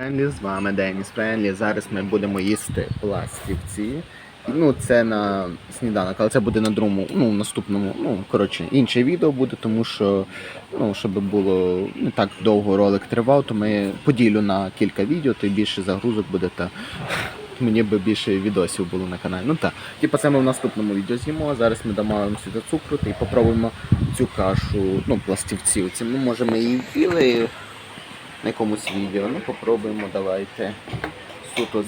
Френлі, з вами Деніс Френлі. Зараз ми будемо їсти пластівці. Ну, це на сніданок, але це буде на другому, ну, наступному, ну, коротше, інше відео буде, тому що, ну, щоб було не так довго ролик тривав, то ми поділю на кілька відео, то більше загрузок буде, та мені би більше відосів було на каналі. Ну так, типу це ми в наступному відео з'їмо. Зараз ми дамо сюди цукру й попробуємо цю кашу, ну, пластівці. Оці. Ну, ми її в'їли на якомусь відео. Ну, попробуємо, давайте. Суто з,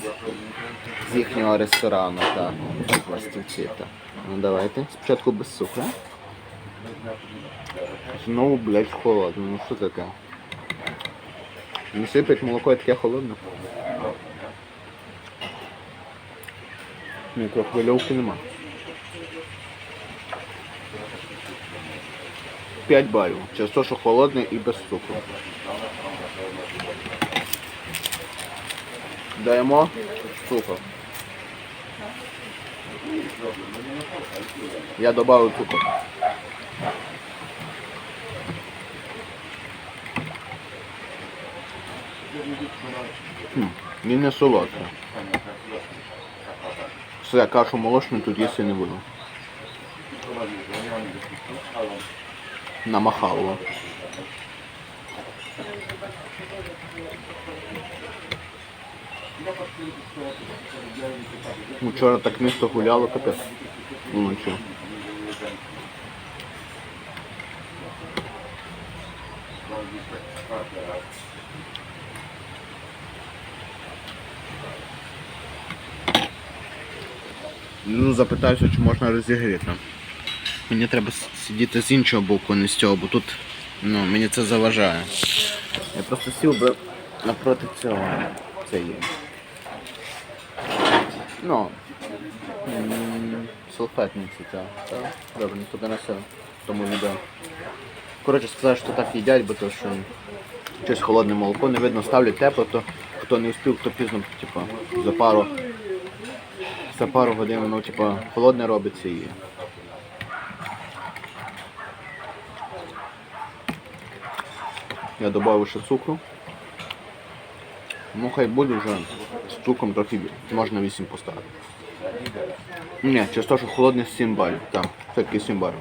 з їхнього ресторану, так. Пластівці, так. Ну давайте. Спочатку без цукру. Знову, блядь, холодно. Ну що таке? Не сипить молоко і таке холодне. Мікрохвильовки нема. 5 балів. Через те, що холодне і без цукру. Даємо цукор. Я добавив цукор. Він не солодкий. Все, кашу молочну тут їсти не буду. Намахало. Ну, Вчора так місто гуляло, капець. Вночі. Ну, запитаюся, чи можна розігріти. Мені треба сидіти з іншого боку, не з цього, бо тут ну, мені це заважає. Я просто сів би напроти цього. цієї. Ну, м, салфетниці, так. так. Добре, ніхто не несе тому відео. Коротше, сказали, що так їдять, бо то що щось холодне молоко, не видно, ставлять тепло, то хто не успів, хто пізно, типу, за пару, за пару годин воно типу, холодне робиться і. Я додав ще цукру. Ну хай буде вже з цукром трохи можна 8 поставити. Ні, через те, що холодний 7 балів. Так, все-таки 7 балів.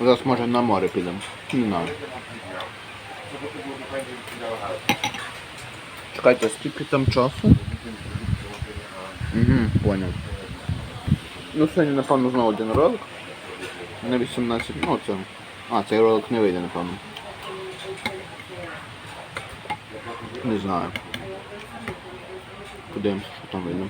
Зараз може на море підемо. Не знаю. Чекайте, скільки там часу? Угу, понял. Ну сьогодні, напевно, знову один ролик. На 18, ну це. А, цей ролик не вийде, напевно. Не знаю. Подивимося, що там вийде.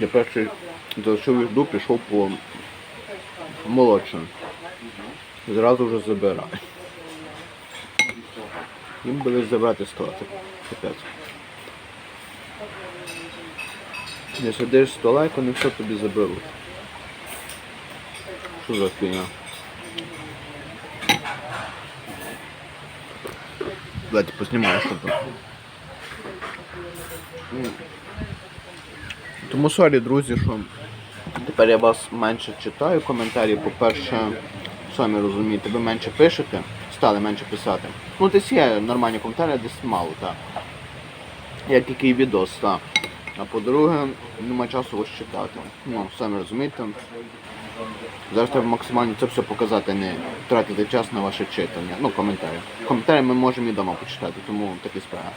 Я перший залишив їжду, пішов по молочному. Зразу вже забираю. Їм буде забрати стола. Це. Не сидиш з стола, і вони все тобі заберуть. Що за фігня? Давайте поснімаю, що. Тому сорі, друзі, що тепер я вас менше читаю коментарі. По-перше, самі розумієте, ви менше пишете, стали менше писати. Ну, десь є нормальні коментарі, десь мало, так. Як який відос, так. А по-друге, нема часу ось читати. Ну, самі розумієте. Зараз треба максимально це все показати, не тратити час на ваше читання. Ну, коментарі. Коментарі ми можемо і вдома почитати, тому такі справи.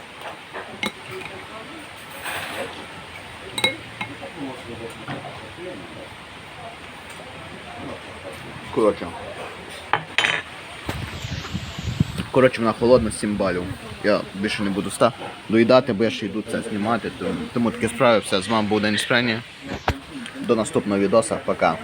Коротше. Коротше, вона холодна 7 балів. Я більше не буду ста доїдати, бо я ще йду це знімати. Тому, таки таке справи. З вами був День Спрені. До наступного відоса. Пока.